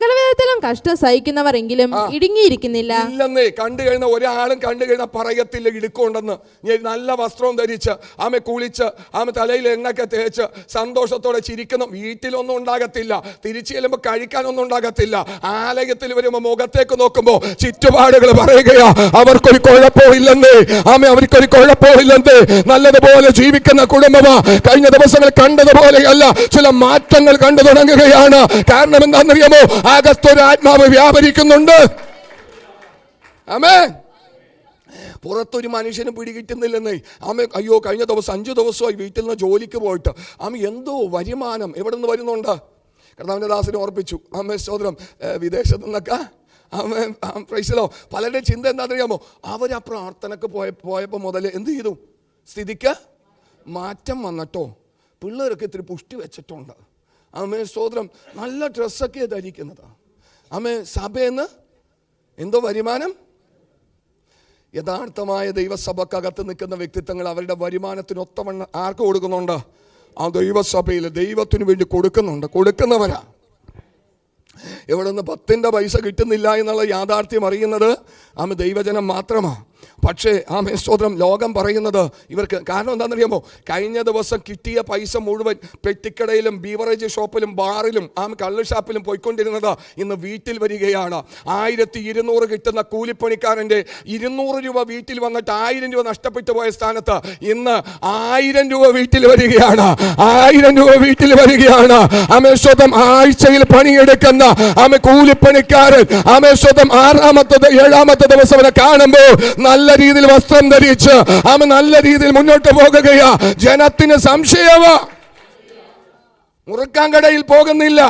Speaker 2: സകലവിധത്തിലും കഷ്ടം സഹിക്കുന്നവരെങ്കിലും ഇടുങ്ങിയിരിക്കുന്നില്ല.
Speaker 1: ഇല്ലെന്നേ കണ്ടു കഴിഞ്ഞ ഒരാളും കണ്ടു കഴിഞ്ഞാൽ പറയത്തില്ല ഇടുക്കൊണ്ടെന്ന്. ഞാൻ നല്ല വസ്ത്രവും ധരിച്ച് ആമെ കുളിച്ച് ആമെ തലയിൽ എണ്ണൊക്കെ തേച്ച് സന്തോഷത്തോടെ ചിരിക്കുന്ന. വീട്ടിലൊന്നും ഉണ്ടാകത്തില്ല. തിരിച്ചു ചെല്ലുമ്പോൾ കഴിക്കാനൊന്നും ഉണ്ടാകത്തില്ല. ആലയത്തിൽ വരുമ്പോൾ മുഖത്തേക്ക് നോക്കുമ്പോൾ ചുറ്റുപാടുകൾ പറയുകയാ അവർക്കൊരു കുഴപ്പമില്ലെന്നേ ആമെ അവർക്കൊരു കുഴപ്പമില്ലെന്നേ. നല്ലതുപോലെ ജീവിക്കുന്ന കുടുംബമാ കഴിഞ്ഞ ദിവസങ്ങൾ കണ്ടതുപോലെയല്ല ചില മാറ്റങ്ങൾ കണ്ടു തുടങ്ങുകയാണ്. കാരണം എന്താണെന്നറിയാമോ? ആത്മാവ് വ്യാപരിക്കുന്നുണ്ട്. ആമേ പുറത്തൊരു മനുഷ്യന് പിടികിട്ടുന്നില്ലെന്ന്. ആമ അയ്യോ കഴിഞ്ഞ ദിവസം അഞ്ചു ദിവസമായി വീട്ടിൽ നിന്ന് ജോലിക്ക് പോയിട്ട്. ആമ എന്തോ വരുമാനം എവിടെ നിന്ന് വരുന്നുണ്ട്? കർത്താവിന്റെ ദാസിനെ ഓർപ്പിച്ചു. ആമേ സോദരം വിദേശത്ത് നിന്നൊക്കെ. അമ്മ പ്രൈസലോ പലരുടെ ചിന്ത എന്താണെന്നറിയാമോ? അവർ ആ പ്രാർത്ഥനക്ക് പോയ പോയപ്പോൾ മുതൽ എന്ത് ചെയ്തു? സ്ഥിതിക്ക് മാറ്റം വന്നിട്ടോ? പിള്ളേരൊക്കെ ഇത്തിരി പുഷ്ടി വെച്ചിട്ടുണ്ട്. ആമേ സ്തോത്രം. നല്ല ഡ്രസ്സൊക്കെ ധരിക്കുന്നതാണ് അമ്മേ സഭയെന്ന്? എന്തോ വരുമാനം? യഥാർത്ഥമായ ദൈവസഭക്കകത്ത് നിൽക്കുന്ന വ്യക്തിത്വങ്ങൾ അവരുടെ വരുമാനത്തിന് ഒത്തവണ്ണം ആർക്ക് കൊടുക്കുന്നുണ്ട്? ആ ദൈവസഭയിൽ ദൈവത്തിന് വേണ്ടി കൊടുക്കുന്നുണ്ട്. കൊടുക്കുന്നവരാ. ഇവിടെ നിന്ന് പത്തിന്റെ പൈസ കിട്ടുന്നില്ല എന്നുള്ള യാഥാർത്ഥ്യം അറിയുന്നത് ആമ ദൈവജനം മാത്രമാണ് പക്ഷേ ആ സ്തോത്രം ലോകം പറയുന്നത് ഇവർക്ക് കാരണം എന്താണെന്നറിയാമോ? കഴിഞ്ഞ ദിവസം കിട്ടിയ പൈസ മുഴുവൻ പെട്ടിക്കടയിലും ബീവറേജ് ഷോപ്പിലും ബാറിലും ആ കള്ള് ഷാപ്പിലും പോയിക്കൊണ്ടിരുന്നത് ഇന്ന് വീട്ടിൽ വരികയാണ്. ആയിരത്തി ഇരുന്നൂറ് കിട്ടുന്ന കൂലിപ്പണിക്കാരന്റെ ഇരുന്നൂറ് രൂപ വീട്ടിൽ വന്നിട്ട് ആയിരം രൂപ നഷ്ടപ്പെട്ടു പോയ സ്ഥാനത്ത് ഇന്ന് ആയിരം രൂപ വീട്ടിൽ വരികയാണ്. ആയിരം രൂപ വീട്ടിൽ വരികയാണ്. ആമേ സ്വതം ആഴ്ചയിൽ പണിയെടുക്കുന്ന ആമെ കൂലിപ്പണിക്കാരൻ ആമേ സ്വതം ആറാമത്തെ ഏഴാമത്തെ ദിവസം അവനെ കാണുമ്പോൾ നല്ല രീതിയിൽ വസ്ത്രം ധരിച്ച് ആമ നല്ല രീതിയിൽ മുന്നോട്ട് പോകുകയാ. ജനത്തിന് സംശയമാ. മുറുക്കാൻ കടയിൽ പോകുന്നില്ല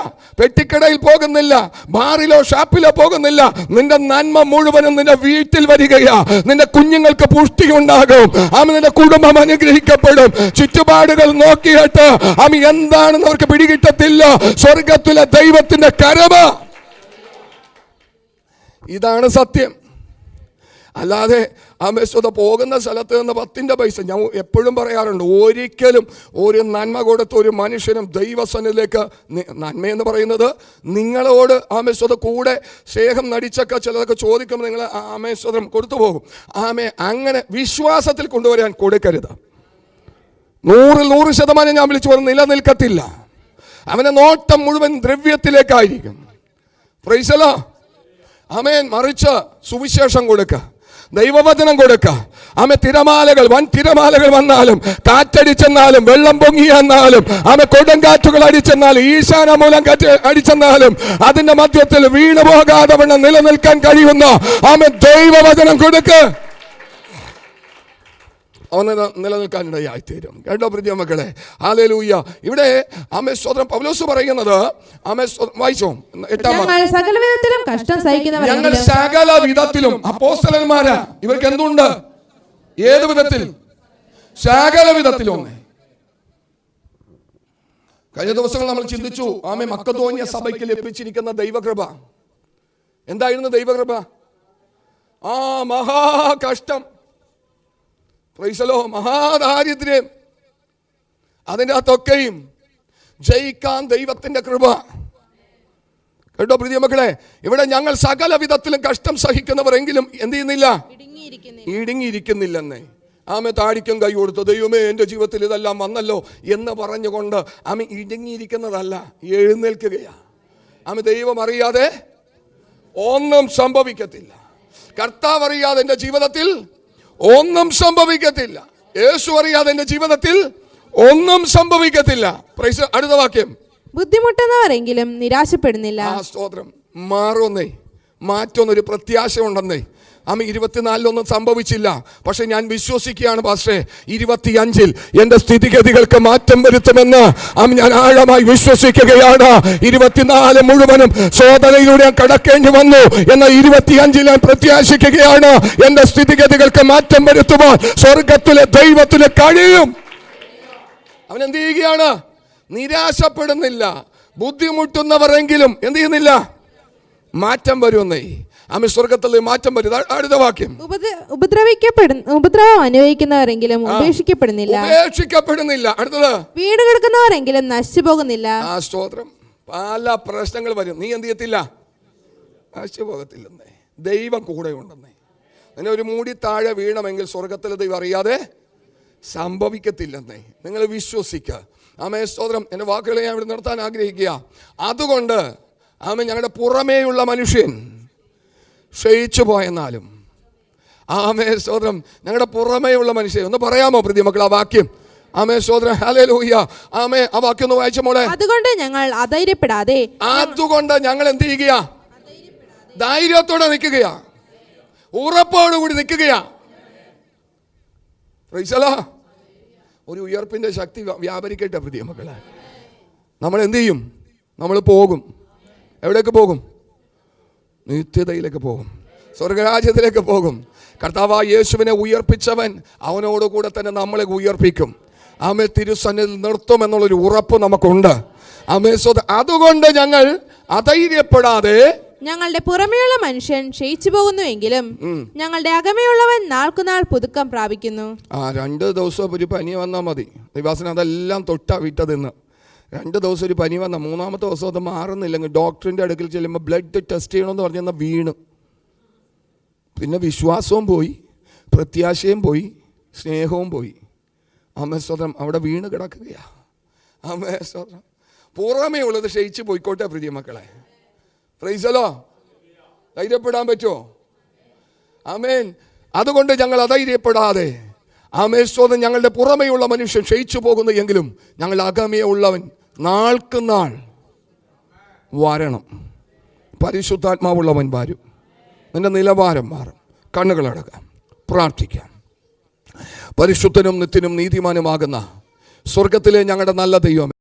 Speaker 1: പെട്ടിക്കടയിൽ പോകുന്നില്ല ബാറിലോ ഷാപ്പിലോ പോകുന്നില്ല. നിന്റെ നന്മ മുഴുവനും നിന്റെ വീട്ടിൽ വരികയാ. നിന്റെ കുഞ്ഞുങ്ങൾക്ക് പുഷ്ടി ഉണ്ടാകും ആമ നിന്റെ കുടുംബം അനുഗ്രഹിക്കപ്പെടും. ചുറ്റുപാടുകൾ നോക്കിയിട്ട് ആമ എന്താണെന്ന് അവർക്ക് പിടികിട്ടത്തില്ല. സ്വർഗത്തിലെ ദൈവത്തിന്റെ കരമ. ഇതാണ് സത്യം. അല്ലാതെ അമേശ്വത പോകുന്ന സ്ഥലത്ത് നിന്ന് പത്തിന്റെ പൈസ ഞാൻ എപ്പോഴും പറയാറുണ്ട്. ഒരിക്കലും ഒരു നന്മ കൊടുത്ത ഒരു മനുഷ്യനും ദൈവസനിലേക്ക് നന്മയെന്ന് പറയുന്നത് നിങ്ങളോട് ആമേശ്വത കൂടെ സ്നേഹം നടിച്ചൊക്കെ ചിലതൊക്കെ ചോദിക്കുമ്പോൾ നിങ്ങൾ ആമേശ്വതം കൊടുത്തു പോകും. ആമേ അങ്ങനെ വിശ്വാസത്തിൽ കൊണ്ടുവരാൻ കൊടുക്കരുത്. നൂറിൽ നൂറ് ശതമാനം ഞാൻ വിളിച്ചു പറഞ്ഞു നിലനിൽക്കത്തില്ല. അവനെ നോട്ടം മുഴുവൻ ദ്രവ്യത്തിലേക്കായിരിക്കും. പ്രൈസലോ. അമേൻ മറിച്ച് സുവിശേഷം കൊടുക്ക. ദൈവവചനം കൊടുക്ക. ആമെ തിരമാലകൾ വൻ തിരമാലകൾ വന്നാലും കാറ്റടിച്ചെന്നാലും വെള്ളം പൊങ്ങി പൊങ്ങിയെന്നാലും ആമെ കൊടുങ്കാറ്റുകൾ അടിച്ചെന്നാലും ഈശാന മൂലം കാറ്റ് അടിച്ചെന്നാലും അതിന്റെ മധ്യത്തിൽ വീണു പോകാതെ വണ്ണം നിലനിൽക്കാൻ കഴിയുന്ന ആമെ ദൈവവചനം കൊടുക്ക്. അവന് നിലനിൽക്കാനിടയായിത്തീരും കേട്ടോ പ്രിയ മക്കളെ? ഹാലേലൂയ്യ ഇവിടെ ആമേ സ്വതന്ത്രം പൗലോസ് പറയുന്നത് വായിച്ചോ?
Speaker 2: സകല വിധത്തിലും കഷ്ടം
Speaker 1: ഞങ്ങൾ സകല വിധത്തിലും അപ്പോസ്തലന്മാരാ. ഇവർക്ക് എന്തുണ്ട്? ഏത് വിധത്തിൽ? സകല വിധത്തിലും കഴിഞ്ഞ ദിവസങ്ങൾ നമ്മൾ ചിന്തിച്ചു ആമെ മക്കതോന്യ സഭയ്ക്ക് ലഭിച്ചിരിക്കുന്ന ദൈവകൃപ. എന്തായിരുന്നു ദൈവകൃപ? ആ മഹാ കഷ്ടം പ്രൈസലോ മഹാദാരിദ്ര്യം. അതിന്റെ അകത്തൊക്കെയും ജയിക്കാൻ ദൈവത്തിന്റെ കൃപ. കേട്ടോ പ്രീതി മക്കളെ? ഇവിടെ ഞങ്ങൾ സകല വിധത്തിലും കഷ്ടം സഹിക്കുന്നവരെങ്കിലും എന്ത് ചെയ്യുന്നില്ല?
Speaker 2: ഇടുങ്ങിയിരിക്കുന്നു
Speaker 1: ഇടുങ്ങിയിരിക്കുന്നില്ലെന്നേ. ആമെ താടിക്കും കൈ കൊടുത്തു ദൈവമേ എന്റെ ജീവിതത്തിൽ ഇതെല്ലാം വന്നല്ലോ എന്ന് പറഞ്ഞുകൊണ്ട് ആമ ഇടുങ്ങിയിരിക്കുന്നതല്ല എഴുന്നേൽക്കുകയാ. ആമ ദൈവം അറിയാതെ ഒന്നും സംഭവിക്കത്തില്ല. കർത്താവ് അറിയാതെ എന്റെ ജീവിതത്തിൽ ഒന്നും സംഭവിക്കത്തില്ല. യേശു അറിയാതെ എന്റെ ജീവിതത്തിൽ ഒന്നും സംഭവിക്കത്തില്ല. പ്രൈസ് അടുത്ത വാക്യം.
Speaker 2: ബുദ്ധിമുട്ടുന്നവരെങ്കിലും നിരാശപ്പെടുന്നില്ല.
Speaker 1: ആ സ്തോത്രം. മാറുന്നേ. മാറ്റൊന്നൊരു പ്രത്യാശ ഉണ്ടെന്നേ ആമ ഇരുപത്തിനാലിലൊന്നും സംഭവിച്ചില്ല. പക്ഷെ ഞാൻ വിശ്വസിക്കുകയാണ് പാസ്റ്റേ ഇരുപത്തിയഞ്ചിൽ എന്റെ സ്ഥിതിഗതികൾക്ക് മാറ്റം വരുത്തുമെന്ന് ആമ ഞാൻ ആഴമായി വിശ്വസിക്കുകയാണ്. ഇരുപത്തിനാല് മുഴുവനും ശോധനയിലൂടെ ഞാൻ കടക്കേണ്ടി വന്നു എന്നാൽ ഇരുപത്തിയഞ്ചിൽ ഞാൻ പ്രത്യാശിക്കുകയാണ്. എന്റെ സ്ഥിതിഗതികൾക്ക് മാറ്റം വരുത്തുവാൻ സ്വർഗത്തിലെ ദൈവത്തിന് കഴിയും. അവൻ എന്ത് ചെയ്യുകയാണ്? നിരാശപ്പെടുന്നില്ല. ബുദ്ധിമുട്ടുന്നവരെങ്കിലും എന്ത് ചെയ്യുന്നില്ല? മാറ്റം വരുമെന്നേ. ആമ സ്വർഗത്തിൽ മാറ്റം വരും അടുത്ത വാക്യം.
Speaker 2: ഉപദ്ര- ഉപദ്രവിക്കപ്പെടുന്ന ഉപദ്രവം അനുഭവിക്കുന്നവരെങ്കിലും ഉപേക്ഷിക്കപ്പെടുന്നില്ല.
Speaker 1: ഉപേക്ഷിക്കപ്പെടുന്നില്ല. അടുത്തത്.
Speaker 2: വീട് കിടക്കുന്നവരെങ്കിലും നശിച്ചു പോകുന്നില്ല.
Speaker 1: ആ സ്തോത്രം. പല പ്രശ്നങ്ങൾ വരും. നീ എന്ത് ചെയ്യത്തില്ല? നശിച്ചു പോകത്തില്ലെന്നേ. ദൈവം കൂടെ ഉണ്ടെന്നേ. നിന്നെ ഒരു മൂടി താഴെ വീണമെങ്കിൽ സ്വർഗത്തിലെ ദൈവം അറിയാതെ സംഭവിക്കത്തില്ലെന്നേ. നിങ്ങൾ വിശ്വസിക്കുക. ആമേ സ്തോത്രം. എന്റെ വാക്കുകളെ ഞാൻ ഇവിടെ നിർത്താൻ ആഗ്രഹിക്കുക. അതുകൊണ്ട് ആമേ ഞങ്ങളുടെ പുറമേയുള്ള മനുഷ്യൻ ക്ഷയിച്ചു പോയെന്നാലും. ആമേ സ്തോത്രം ഞങ്ങളുടെ പുറമേയുള്ള മനുഷ്യൻ ഒന്ന് പറയാമോ പ്രതി മക്കൾ ആ വാക്യം? ആമേ സ്തോത്രം ഹാലേ ലൂയ്യ ആമേ ആ വാക്യം ഒന്ന് വായിച്ച മോളെ?
Speaker 2: അതുകൊണ്ട് ഞങ്ങൾ അധൈര്യപ്പെടാതെ
Speaker 1: അതുകൊണ്ട് ഞങ്ങൾ എന്ത് ചെയ്യുകയാ? ധൈര്യത്തോടെ നിൽക്കുകയാ. ഉറപ്പോടുകൂടി നിൽക്കുകയാ. ഒരു ഉയർപ്പിന്റെ ശക്തി വ്യ- വ്യാപരിക്കട്ടെ പ്രിയ മക്കളെ. നമ്മൾ എന്ത് ചെയ്യും? നമ്മൾ പോകും. എവിടേക്ക് പോകും? നിത്യതയിലേക്ക് പോകും. സ്വർഗരാജ്യത്തിലേക്ക് പോകും. കർത്താവ് യേശുവിനെ ഉയർപ്പിച്ചവൻ അവനോട് കൂടെ തന്നെ നമ്മളെ ഉയർപ്പിക്കും. ആമേ തിരുസന്നിൽ നിർത്തുമെന്നുള്ളൊരു ഉറപ്പ് നമുക്കുണ്ട്. ആമേ സ്വത അതുകൊണ്ട് ഞങ്ങൾ അധൈര്യപ്പെടാതെ
Speaker 2: ഞങ്ങളുടെ പുറമേയുള്ള മനുഷ്യൻ ക്ഷയിച്ചു പോകുന്നുവെങ്കിലും ഞങ്ങളുടെ അകമയുള്ളവൻ നാൾക്കുനാൾ പുതുക്കം പ്രാപിക്കുന്നു.
Speaker 1: ആ രണ്ട് ദിവസം ഒരു പനി വന്നാൽ മതി. നിവാസന അതെല്ലാം തൊട്ടാ വിട്ടതെന്ന്. രണ്ട് ദിവസം ഒരു പനി വന്ന മൂന്നാമത്തെ ദിവസം അത് മാറുന്നില്ലെങ്കിൽ ഡോക്ടറിന്റെ അടുക്കൽ ചെല്ലുമ്പോൾ ബ്ലഡ് ടെസ്റ്റ് ചെയ്യണമെന്ന് പറഞ്ഞാൽ വീണ്. പിന്നെ വിശ്വാസവും പോയി പ്രത്യാശയും പോയി സ്നേഹവും പോയി. അമ്മ സ്വതം അവിടെ വീണ് കിടക്കുകയാ. അമ്മ സ്വതം. പൂർവമേ ഉള്ളത് ക്ഷയിച്ച് പോയിക്കോട്ടെ പ്രിയ മക്കളെ. ഫ്രൈസലോ ധൈര്യപ്പെടാൻ പറ്റുമോ? ആമേൻ അതുകൊണ്ട് ഞങ്ങൾ അധൈര്യപ്പെടാതെ ആമേശ്വതൻ ഞങ്ങളുടെ പുറമേയുള്ള മനുഷ്യൻ ക്ഷയിച്ചു പോകുന്നു എങ്കിലും ഞങ്ങൾ അകമേ ഉള്ളവൻ നാൾക്ക് നാൾ വരണം. പരിശുദ്ധാത്മാവുള്ളവൻ വരും. നിന്റെ നിലവാരം മാറും. കണ്ണുകളടക്കാം പ്രാർത്ഥിക്കാം. പരിശുദ്ധനും നിത്യനും നീതിമാനുമാകുന്ന സ്വർഗത്തിലെ ഞങ്ങളുടെ നല്ല ദൈവം